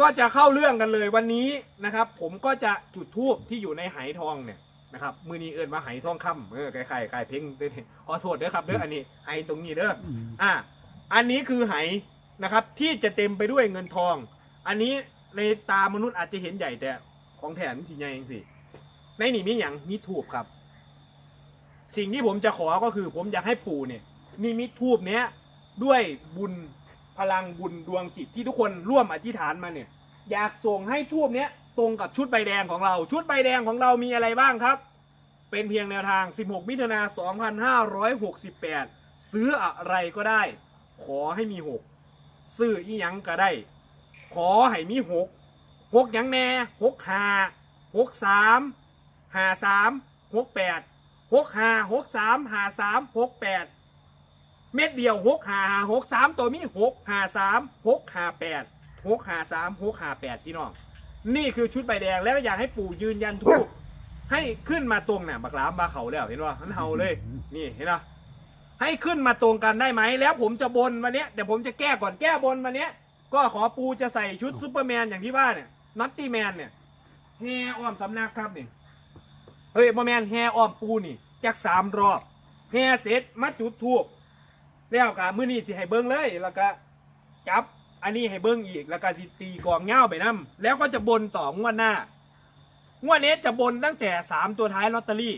ก็จะเข้าเรื่องกันเลยวันนี้นะครับ ผมก็จะจุดทูบที่อยู่ในไหทองเนี่ยนะครับมือนี้เอินว่าไหทองคำเออไก่ไข่ไก่เพ่งเด้อขอโทษเด้อครับเด้ออันนี้ไอตรงนี้เด้ออืมอะอันนี้คือไหนะครับที่จะเต็มไปด้วยเงินทอง อันนี้ในตามนุษย์อาจจะเห็นใหญ่แต่ของแถมที่ใหญ่จริงสิในนี่มีอย่างมีทูบครับ สิ่งที่ผมจะขอก็คือ ผมอยากให้ปู่เนี่ยนิมิตทูบเนี้ยด้วยบุญ พลังบุญดวงจิตที่ทุกคนร่วมอธิษฐานมาเนี่ย อยากส่งให้ทูบเนี้ยตรงกับชุดใบแดงของเรา ชุดใบแดงของเรามีอะไรบ้างครับ เป็นเพียงแนวทาง 16 มิถุนา 2568 ซื้ออะไรก็ได้ ขอให้มี 6 ซื้ออีหยังก็ได้ ขอให้มี 6 6หยังแน่ 6 5 6 3 5 3 6 8 6 5 6 3 5 3 6 8 เม็ดเดียว6 5 5 6 3ตัวมี6 5 3 6 5 8 6 5 3 6 5 8พี่น้อง นี่คือชุดใบแดงแล้วอยากให้ปู่ยืนยันทุกให้ขึ้นมาตรงเนี่ยบักหลามบาเขาแล้วเห็นว่ามันเฮาเลย นี่เห็นปะให้ขึ้นมาตรงกันได้ไหมแล้วผมจะบนวันเนี้ยเดี๋ยวผมจะแก้ก่อนแก้บนวันเนี้ย ก็ขอปูจะใส่ชุดซูเปอร์แมนอย่างที่ว่าเนี่ยนัตตี้แมนเนี่ยแฮอ้อมสำนักครับนี่เฮ้ยบอแมนแฮอ้อมปูนี่จากสามรอบแฮเสร็จมาจุดทูบ แล้วก็มื้อนี้สิให้เบิ้งเลย แล้วก็จับอันนี้ให้เบิ้งอีก แล้วก็สิตีกลองเง้าไปนํแล้วก็จะบนต่องวดหน้างวดนี้จะบนตั้งแต่สามตัวท้ายลอตเตอรี่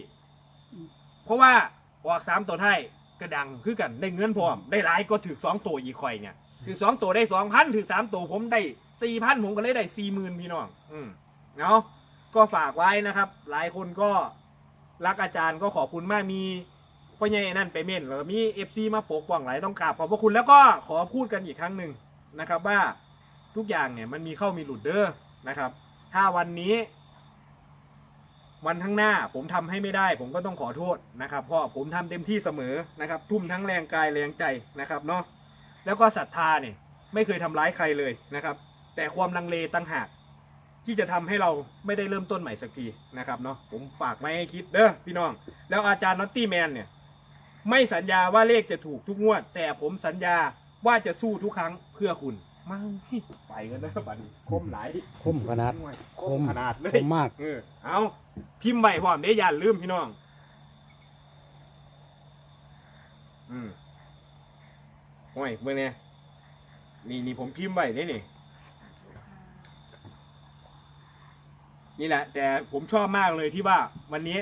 เพราะว่าออกสามตัวท้ายกระดังคือกันได้เงินพร้อมได้หลายก็ถือสองตัวอีกข่อยเนี่ยถือสองตัวได้สองพันถือสามตัวผมได้สี่พันผมก็เลยได้สี่หมื่นพี่น้อง อืมเนาะก็ฝากไว้นะครับ หลายคนก็รักอาจารย์ก็ขอบคุณมากมี พ่อใหญ่นั่นไปเม่นแล้วมีเอฟซีมาปกป้องหลายต้องกราบขอบพระคุณแล้วก็ขอพูดกันอีกครั้งหนึ่งนะครับว่าทุกอย่างเนี่ยมันมีเข้ามีหลุดเด้อนะครับ ถ้าวันนี้ วันข้างหน้าผมทำให้ไม่ได้ ผมก็ต้องขอโทษนะครับเพราะผมทำเต็มที่เสมอนะครับ ทุ่มทั้งแรงกายแรงใจนะครับเนาะแล้วก็ศรัทธาเนี่ยไม่เคยทำร้ายใครเลยนะครับ แต่ความลังเลตั้งหากที่จะทำให้เราไม่ได้เริ่มต้นใหม่สักทีนะครับเนาะผมฝากไม่ให้คิดเด้อพี่น้อง แล้วอาจารย์นอตตี้แมนเนี่ย ไม่สัญญาว่าเลขจะถูกทุกงวด แต่ผมสัญญาว่าจะสู้ทุกครั้งเพื่อคุณมาไปกันนะบัดนี้คมหลายคมขนาดคมขนาดเลคยมมากเออเอาพิมพ์ไว้พร้อมเด้อย่าลืมพี่น้อง อืมโอ้ยเมื่อเนี่ยนี่นี่ผมพิมพ์ไว้นี่นี่นี่แหละ แต่ผมชอบมากเลยที่ว่า วันนี้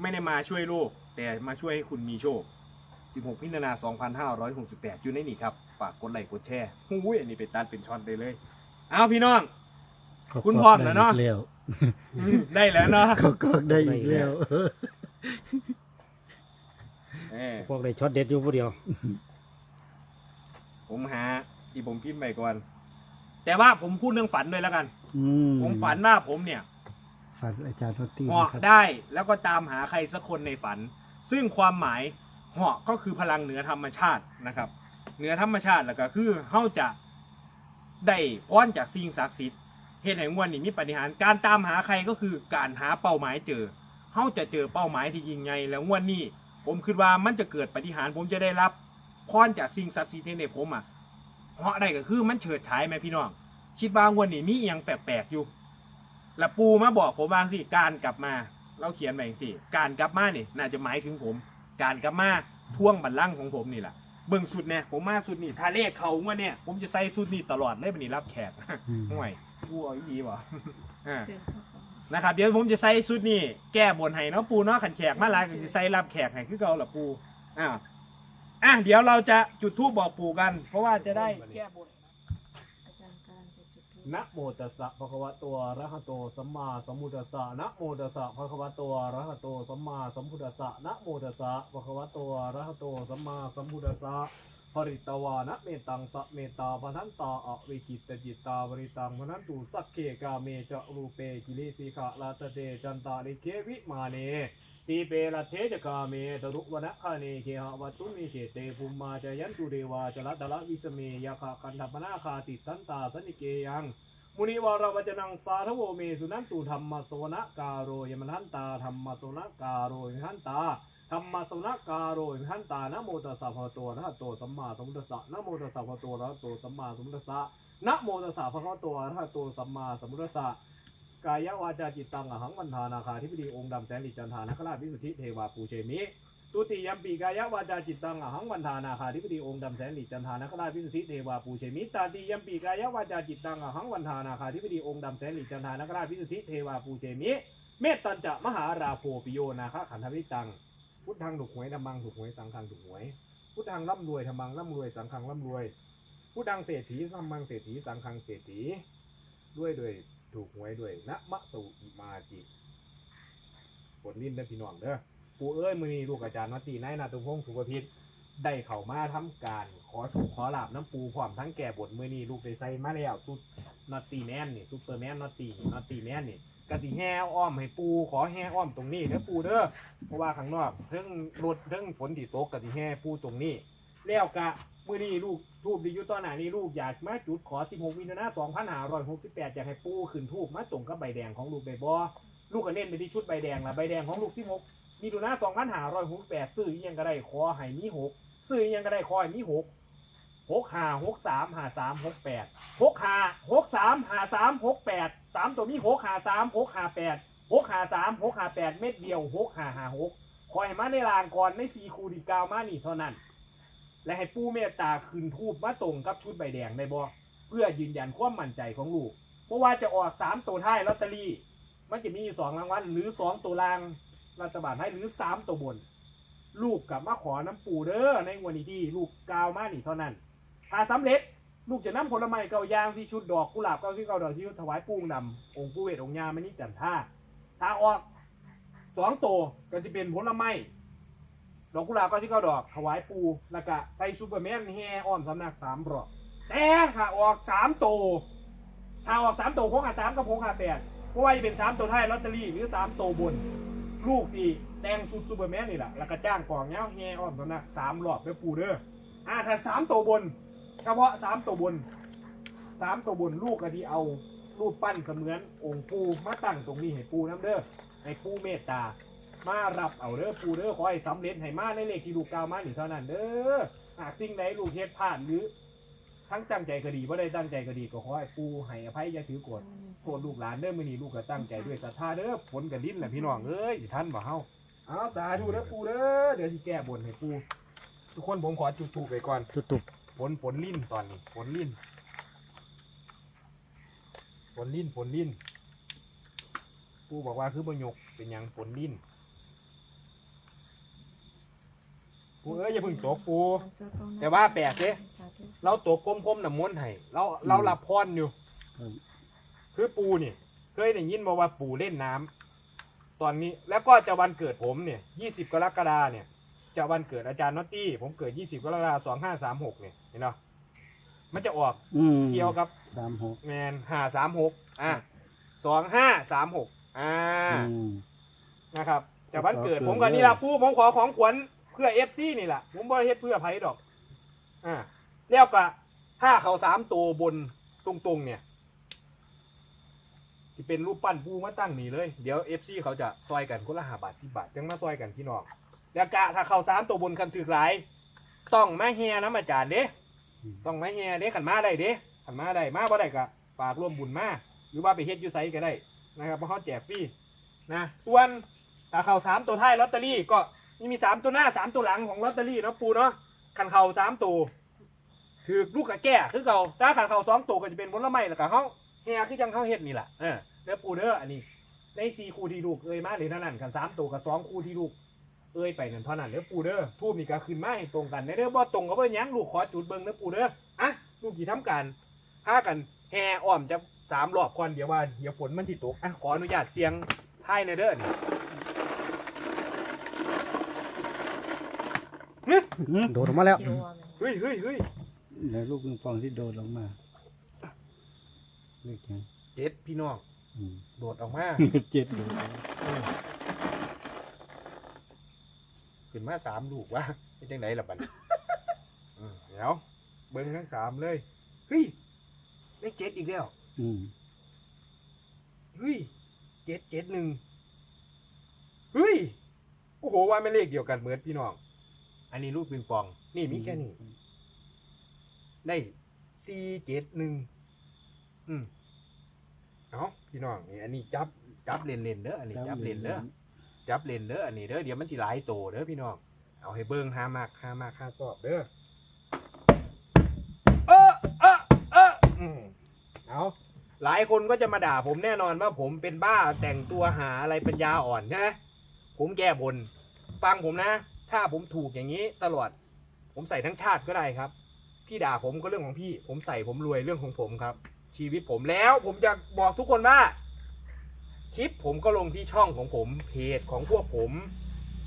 ไม่ได้มาช่วยโลก แต่มาช่วยให้คุณมีโชค 16พิจารณา2568 อยู่ในนี่ครับ ฝากกดไลค์กดแชร์หุ้ยอันนี้เป็นตันเป็นช็อตได้เลย เอาพี่น้อง คุณพร้อมแล้วเนาะ ได้อีกแล้วอืมได้แล้วเนาะเขาก็ได้อีกแล้วเออพวกได้ช็อตเด็ดอยู่ผู้เดียว ผมหาที่ผมพิมพ์ไปก่อน แต่ว่าผมพูดเรื่องฝันด้วยแล้วกัน อืมผมฝันว่าผมเนี่ย ฝันอาจารย์โนตตี้เหาะนะครับได้แล้วก็ตามหาใครสักคนในฝัน ซึ่งความหมาย เหาะก็คือพลังเหนือธรรมชาตินะครับเหนือธรรมชาติแล้วก็คือเฮาจะได้พรจากสิ่งศักดิ์สิทธิ์เหตุแห่งวันนี้มีปฏิหารการตามหาใครก็คือการหาเป้าหมายเจอเฮาจะเจอเป้าหมายที่ยิ่งใหญ่แล้ววันนี้ ผมคิดว่ามันจะเกิดปฏิหารผมจะได้รับพรจากสิ่งศักดิ์สิทธิ์ในผมอะเหาะได้ก็คือมันเฉิดฉายไหมพี่น้องคิดว่างวันนี้มีอหยังแปลกๆอยู่แล้วปูมาบอกผมว่าสิการกลับมา เราเขียนไปสิการกลับมาเนี่ยน่าจะหมายถึงผม การกลับมาท่วงบัลลังก์ของผมนี่แหละเบิ่งสุดเนี่ยผมมาสุดนี่ถ้าเลขเขาว่าเนี่ย ผมจะใส่สุดนี่ตลอดเลยบันนี้รับแขกอืม ห่วยกูเอาอีดีวะอ่าเชิญเข้าของนะครับเดี๋ยวผมจะใส่สุดนี่แก้บนให้เนาะปูเนาะขันแขกมาหลายก็จะใส่รับแขกให้คือเก่าละปูอ่าอะเดี๋ยวเราจะจุดธูปบอกปู่กัน เพราะว่าจะได้แก้บน นะโมตัสสะภะคะวะโตอะระหะโตสัมมาสัมพุทธัสสะนะโมตัสสะภะคะวะโตอะระหะโตสัมมาสัมพุทธัสสะนะโมตัสสะภะคะวะโตอะระหะโตสัมมาสัมพุทธัสสะปริตวานะเมตังสะเมตาพนันตาอวิกิตจิตตาบริตังพนันตุสักเคกาเมจะรูเปกิเลสิกะลาตเตจันตาลิเควิมาเน ตีเปละเทจกาเมตรุวนะคาเนเคหะวัตุมิเขเตภูมิมาจยันตุเดวาจละดละวิสเมยะคะคันธปนาคาติตันตาสนิเกยังมุนิวารวัจนังสาธโวเมสุนันตุธรรมโสนกาโรยมนันตาธรรมโสนกาโรยมนันตาธรรมโสนกาโรยมนันตานะโมตัสสะภะคะวะโตอะระโตสัมมาสัมพุทธัสสะนะโมตัสสะภะคะวะโตอะระโตสัมมาสัมพุทธัสสะนะโมตัสสะภะคะวะโตอะระหะโตสัมมาสัมพุทธัสสะ กายวาจาจิตตังอหังวันทานาคาธิบดีองค์ดำแสนดิจันทานาคราชวิสุทธิเทวาปูเชมิตุติยมปีกายวาจาจิตตังอหังวันทานาคาธิบดีองค์ดำแสนดิจันทานาคราชวิสุทธิเทวาปูเชมิตาติยมปีกายวาจาจิตตังอหังวันทานาคาธิบดีองค์ดำแสนดิจันทานาคราชวิสุทธิเทวาปูเชมิเมตตัญจะมหาราโพปิโยนาคะขันธวิตังพุทธังถูกหวยธรรมังถูกหวยสังฆังถูกหวยพุทธังร่ำรวยธรรมังร่ำรวยสังฆังร่ำรวยพุทธังเศรษฐีธรรมังเศรษฐีสังฆังเศรษฐีด้วยด้วย ถูกหวยด้วยนะมะสุอิมาจิผลลิ้นได้พี่น้องเด้อปูเอ้ยมือนี้ลูกอาจารย์วัตตีนายนาตุพงศ์สุภพิษได้เข้ามาทำการ ขอโชคขอลาบน้ำปูพร้อมทั้งแก่บทมือนี้ลูกได้ใส่มาแล้วสุดนอตตีแมนนี่ซุปเปอร์แมนนอตตีนอตตีแมนนี่กติแห่อ้อมให้ปูขอแห่อ้อมตรงนี้เด้อปูเด้อเพราะว่าข้างนอกเรื่องรถเรื่องฝนที่ตกกับที่แห่ผู้ตรงนี้ แล้วกะมื่อนี้ลูกทูบดีอยู่ตอนไหนนี่ลูกอยากมาจุดขอ 16มิถุนายน2568อยากให้ปูขึ้นทูบมาตรงกับใบแดงของลูกได้บ่ลูกก็เน้นไปที่ชุดใบแดงละใบแดงของลูก16มิถุนายน2568ซื้อยังก็ได้ขอให้มี6ซื้อยังก็ได้ขอให้มี6 6 5 6 3 5 3 6 8 6 5 6 3 5 3 6 8 3 ตัวมี6 5 3 6 5 8หกหาสามหกหาแปดเม็ดเดียวหกหาหาหกคอยมาในลางก่อนในสีคูดีกาวมานี่เท่านั้น และให้ปู้เมตตาคืนทูบมาตรงกับชุดใบแดงในบอเพื่อยืนยันความมั่นใจของลูกเพราะว่าจะออกสามตัวท้ายลอตเตอรี่ มันจะมีอยู่สองรางวัลหรือสองตัวล่างรัฐบาลให้หรือสามตัวบน ลูกกลับมาขอน้ำปูเด้อในวันนี้ที่ลูกกาวมานี่เท่านั้น ถ้าสำเร็จลูกจะนำผลไม้เก่ายางที่ชุดดอกกุหลาบเก้าที่เก้าดอกที่ถวายปูงดำองค์ผู้เวทองค์ยาไม่นิจันท่าถ้าออกสองตัวก็จะเป็นผลไม้ ดอกกุหลาบก็ที่เก้าดอกถวายปูแล้วก็ใส่ซูเปอร์แมนแห่อ้อมสำนักสามรอบแต่ถ้าออกสามตัวถ้าออกสามตัวพกหาสามกับพกหาแปดเพราะว่าจะเป็นสามตัวท้ายลอตเตอรี่หรือสามตัวบน ลูกที่แต่งชุดซูเปอร์แมนนี่แหละแล้วก็จ้างกล่องเงี้ยแห่อ้อมสำนักสามรอบไปปูเด้ออ่าถ้าสามตัวบนเฉพาะสามตัวบนสามตัวบนลูกก็ที่เอารูปปั้นเสมือนองค์ปูมาตั้งตรงนี้ให้ปูน้ำเด้อให้ปูเมตตา มารับเอาเด้อปูเด้อขอให้สำเร็จให้มาในเลขที่ลูกกล่าวมาหนึ่งเท่านั้นเด้อหากสิ่งใดลูกเฮ็ดพลาดหรือทั้งตั้งใจก็ดีว่าได้ตั้งใจก็ดีก็ขอให้ปูให้อภัยอย่าถือโกรธโกรธลูกหลานเด้อมื้อนี้ลูกก็ตั้งใจด้วยศรัทธาเด้อผลกันลิ้นแหละพี่น้องเอ้ยสิท่านบ่เฮาเอาสาธุเด้อปูเด้อเดี๋ยวสิแก้บนให้ปูทุกคนผมขอจุดธูปไปก่อนตุบตุบฝนฝนลิ้นตอนนี้ฝนลิ้นฝนลิ้นฝนลิ้นปูบอกว่าคือบหยกเป็นหยังฝนลิ้น เอ้ยอย่าเพึ่งตกปู แต่ว่าแปลกเด้ เราตกก้มๆน้ำมนต์ให้เราเราหลับพรอยู่คือปูเนี่ยเคยได้ยินมาว่าปูเล่นน้ำตอนนี้แล้วก็จะวันเกิดผมเนี่ยยี่สิบกรกฎาเนี่ย จะวันเกิดอาจารย์นอตตี้ ผมเกิดยี่สิบกรกฎาสองห้าสามหกเนี่ยเห็นเนาะมันจะออกอืมเกี่ยวกับสามหกแมนห้าสามหกอะสองห้าสามหกอ่า อืม นะครับจะวันเกิดสองเกิดผมกับนี่ละปูผมขอของขวัญเพื่อเอฟซีนี่แหละผมบ่ได้เฮ็ดเพื่อไผดอก อ่าแล้วก็ถ้าเขาสามตัวบนตรงๆเนี่ยที่เป็นรูปปั้นปูมาตั้งนี่เลย เดี๋ยวเอฟซีเขาจะซอยกันคนละห้าบาทสิบาทจังมาซอยกันพี่น้องแล้วกะถ้าเขาสามตัวบนคันถือหลาย ต้องมาเฮียน้ำอาจารย์เด้ต้องมาเฮียเด้ขันมาได้เด้ขันมาได้มาบ่ได้ก็ฝากร่วมบุญมาหรือว่าไปเฮ็ดอยูไซก็ได้นะครับเพราะเขาแจกฟรีนะส่วนถ้าเขาสามตัวท้ายลอตเตอรี่ก็ นี่มีสามตัวหน้าสามตัวหลังของลอตเตอรี่เนาะปูเนาะขันเข่าสามตัวคือลูกกะแก่คือเขาถ้าขันเข่าสองตัวก็จะเป็นผลไม้แล้วก็เขาเฮียคือจังเขาเฮ็ดนี่แหละเออแล้วปูเด้ออันนี้ในสี่คู่ที่ลูกเอ้ยมาหรือเท่านั้นกันสามตัวกับสองคู่ที่ลูกเอ้ยไปนั่นเท่านั้นเด้อปูเด้อทูบนี่ก็ขึ้นมาให้ตรงกันในเด้อบ่ตรงก็บ่หยังลูกขอจุดเบิ่งเด้อปูเด้ออะลูกกี่ทำการพากันแห่อ้อมจะสามรอบก่อนเดี๋ยวว่าเดี๋ยวฝนมันที่ตกอะขออนุญาตเสียงท้ายในเด้อนี่ โดดออกมาแล้ว เฮ้ยเฮ้ยเฮ้ยแล้วลูกปิงปองที่โดดลงมาเลขยังเจ็ดพี่น้องอืม โดดออกมาเจ็ดโดดขึ้นมาสามลูกวะเป็นจังไหนล่ะบัดนี้อืมเดี๋ยวเบิ่งทั้งสามเลยเฮ้ยได้เจ็ดอีกแล้วอืมเฮ้ยเจ็ดเจ็ดหนึ่งเฮ้ยโอ้โหว่าไม่เลขเดียวกันเหมือนพี่น้อง อันนี้ลูกปิงปอง นี่มีแค่นี้ ได้สี่เจ็ดหนึ่งอืมเอาพี่น้องนี่อันนี้จับจับเลนเลนๆเด้ออันนี้จับเลนเด้อจับเลนเด้ออันนี้เด้อเดี๋ยวมันสิหลายโตเด้อพี่น้องเอาให้เบิ่งหามากหามากหาสอบเด้อเออเออเอออืมเอาหลายคนก็จะมาด่าผมแน่นอนว่าผมเป็นบ้าแต่งตัวหาอะไรปัญญาอ่อนใช่ไหมผมแก้บนฟังผมนะ ถ้าผมถูกอย่างนี้ตลอด ผมใส่ทั้งชาติก็ได้ครับ พี่ด่าผมก็เรื่องของพี่ ผมใส่ผมรวยเรื่องของผมครับ ชีวิตผมแล้วผมจะบอกทุกคนว่า คลิปผมก็ลงที่ช่องของผมเพจของพวกผม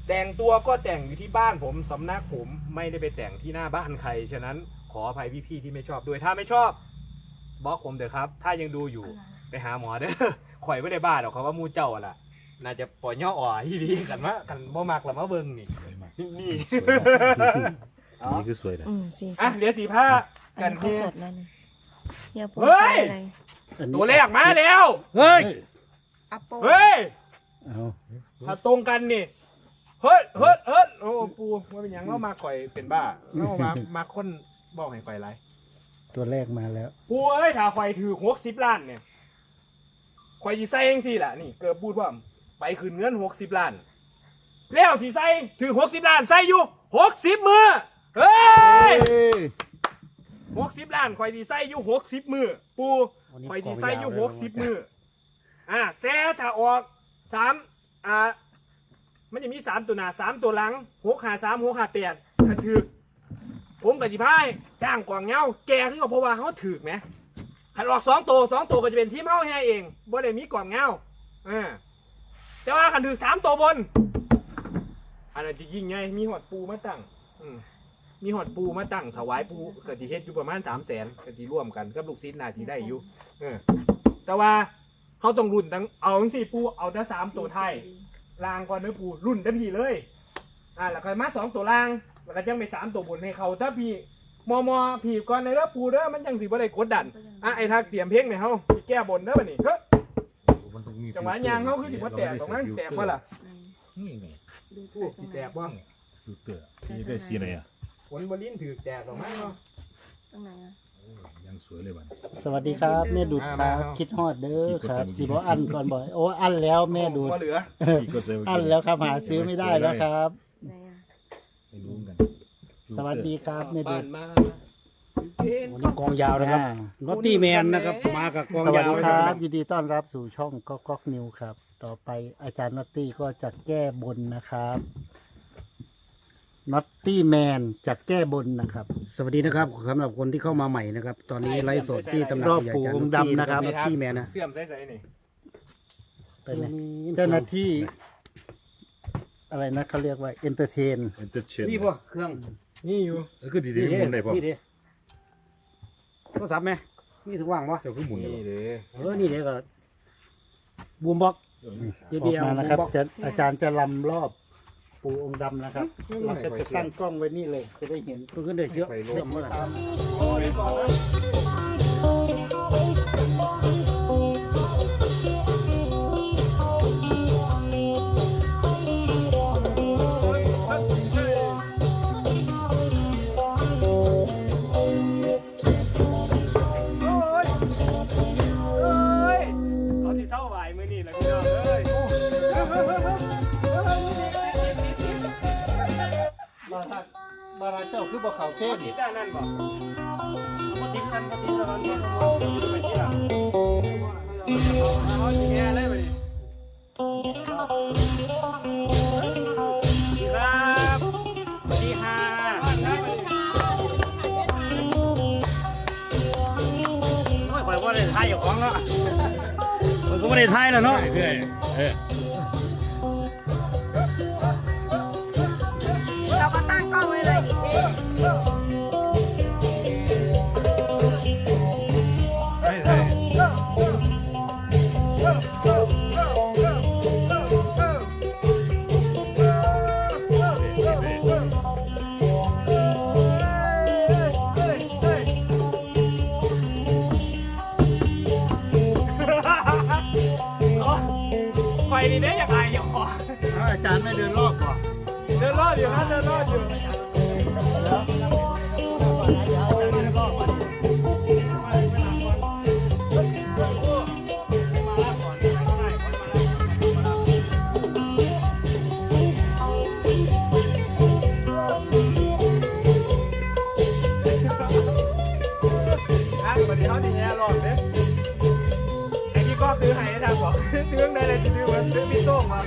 แต่งตัวก็แต่งอยู่ที่บ้านผมสำนักผมไม่ได้ไปแต่งที่หน้าบ้านใคร ฉะนั้นขออภัยพี่ๆที่ไม่ชอบด้วยถ้าไม่ชอบบล็อกผมเถอะครับ ถ้ายังดูอยู่ไปหาหมอเด้อข่อยไม่ได้บ้าหรอกเขาว่ามูเจ้าอะล่ะ น่าจะปล่อยย่ออ่อที่ดีกันว่ากันบ่มักละมาเบิงนี่ สวยมากนี่สีนี้คือสวยเลยอืมสีสอะดเดี๋ยวสีผ้าอักันนนี้ก็เฮสดแล้วนี่เฮียปูเฮ้ยใช้อะไรอันนี้ตัวแรกมาแล้ว เฮ้ยอัปโปเฮ้ย เอาถ้าตรงกันนี่ เฮ้ยเฮ้ยเฮ้ยโอ้ปูว่าเป็นหยังเรามาข่อยเป็นบ้าเรามามาคนบอกให้ข่อยไรตัวแรกมาแล้ว ปูเอ้ยถ้าข่อยถือหกสิบล้านเนี่ยข่อยสิใส่เองสิล่ะนี่ เกิดพูดว่าไปคืนเงินหกสิบล้าน แล้วสิใส่ถือหกสิบล้านใส่อยู่หกสิบมือเฮ้ยหกสิบล้านข่อยสิใส่อยู่หกสิบมือปูข่อยสิใส่อยู่หกสิบมืออะแต่ถ้าออกสามอ่ามันจะมีสามตัวหน้าสามตัวหลังหกหาสามหกหาแปดถ้าถือผมกับจิพายจ้างกวางเงาแกคือเพราะว่าเขาถือไหมขันออกสองตัวสองตัวก็จะเป็นทีมเฮาแฮ่เองบ่ได้มีกวางเงาอ่าแต่ว่าขันถือสามตัวบน อันนั้นจะยิ่งไงมีหอดปูมาตั้งอืมมีหอดปูมาตั้งถวายปูก็จะเฮ็ดอยู่ประมาณสามแสนก็จะร่วมกันกับลูกศิษย์น่าจะได้อยู่เออแต่ว่าเขาต้องรุ่นตั้งเอาจังสี่ปูเอาแต่สามตัวไทยลางก่อนเนื้อปูรุ่นได้พี่เลย อ่าแล้วก็มาสองตัวลางแล้วก็ยังไปสามตัวบนให้เขาถ้าพี่มอมอผีก่อนในเด้อปูเด้อมันยังสิบ่ได้กดดันอะไอ้ทักเตรียมเพลงให้เฮาสิแก้บนเด้อบัดนี้เฮ้ยมันต้องมีจังหวะยางเฮาคือสิบ่แตกตรงนั้นแตกบ่ล่ะ นี่ไงดูปูใส่ตรสิงไหแตนกบ่ดูเตอร์นี่ได้สีอะไรอะฝนบ่ลิ้นถือแตกตรงนั้นเนาะ ตรงไหนอะยังสวยเลยมันสวัสดีครับ แม่ดูดครับมามา คิดฮอดเด้อครับคิสิดบฮอดอันก่อนบ่อยโอ้อันแล้วแม่ดูดบ่เหลือพี่ก็จะอันแล้วครับหาซื้อไม่ได้แล้วครับ ไหนอะ ไม่รู้กัน สวัสดีครับแม่ดูบ้าดนมา วันนี้กองยาวนะครับอ่า นอตตี้แมนนะครับ มากับกองสวัสยาวดีนะคครัรับบยินดีต้อนรับสู่ช่องก๊อกก๊อกนิวครับ ต่อไปอาจารย์นอตตี้ก็จะแก้บนนะครับนอตตี้แมนจะแก้บนนะครับ สวัสดีนะครับสำหรับคนที่เข้ามาใหม่นะครับ ตอนนี้ไลฟ์สดที่ตำหนักรอบใหญ่ปู่จารองค์ย์นอตตี้ดำนะครับ นอตตี้แมนนะเสื่อมใส่ๆนี่ไปไหนเจ้าหน้าที่ อะไรนะเขาเรียกว่าเอนเตอร์เทน เอ็นเตอร์เชนนี่ป่ะเครื่องนี่อยู่เออคือดีๆหมุนได้ป่ะนี่ดิโท รศัพท์ไหมนี่ถึงว่างปะเจ้าคือหมุนได้นี่ป่ะเด้อเออนี่เดี๋ยวก็บูมบ็อกเออเจอบีอกเอลมาบูนะมครับบ็อกจะอาจารย์จะลำรอบปู่องค์ดำนะครับ เราก็จะตั้งกล้องไว้นี่เลย จะได้เห็นเพิ่งขึ้นได้เชื้อเชื่อมเมื่อไหร่โอ้ยก่ เขาเส้นติดได้นั่นบ่บ่ติดกันบ่ติดกันบ่ติดไปที่ละเอาสิแง่เลยบัดนี้ครับสวัสดีค่ะไม่ค่อยว่าได้ทายอย่างของแล้วมันก็ไม่ได้ทายแล้วเนาะเรื่อยเออ วันนี้เขาดีแน่รอดเนี่ยไอ้ที่ก็คือไห้ทางบอกเรื่องใดเลยที่เรื่องเรื่องพี่โต้งมา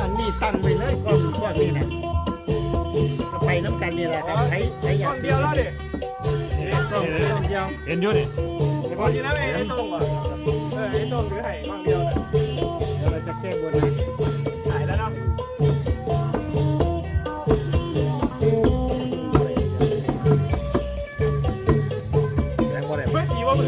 อันนี้ตั้งไปเลยกล้องพวกนี้นะเอาไปน้ำกันนี่แหละครับใช้ใช้อยางเดียวแล้วดิกล้องเดียเดียวเห็นอยู่นี่ไอ้พอที่นั่นไอ้โต้งอะเออไอ้โต้งถือไห้คนเดียวนะเดี๋ยวเราจะแก้บนนะ ย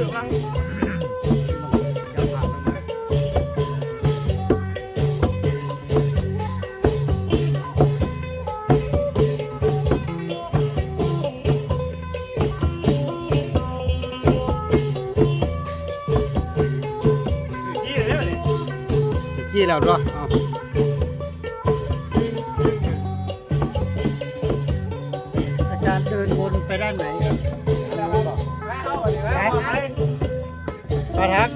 ี่แล้วด้วย ปาทัก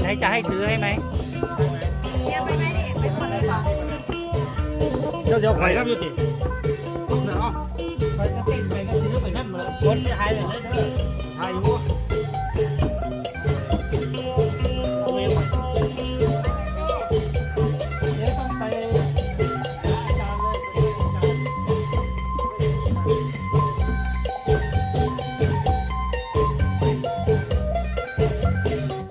ไหนจะให้ถือให้ไหมเฮียไปไหมนี่ไปหมดเลยเปล่าเดี๋ยวเดี๋ยวไข่ครับพี่ติเอาไปก็เต้นไปก็ถือไปนั่นมาคนที่ไทยเลยเด้อไทยอยู่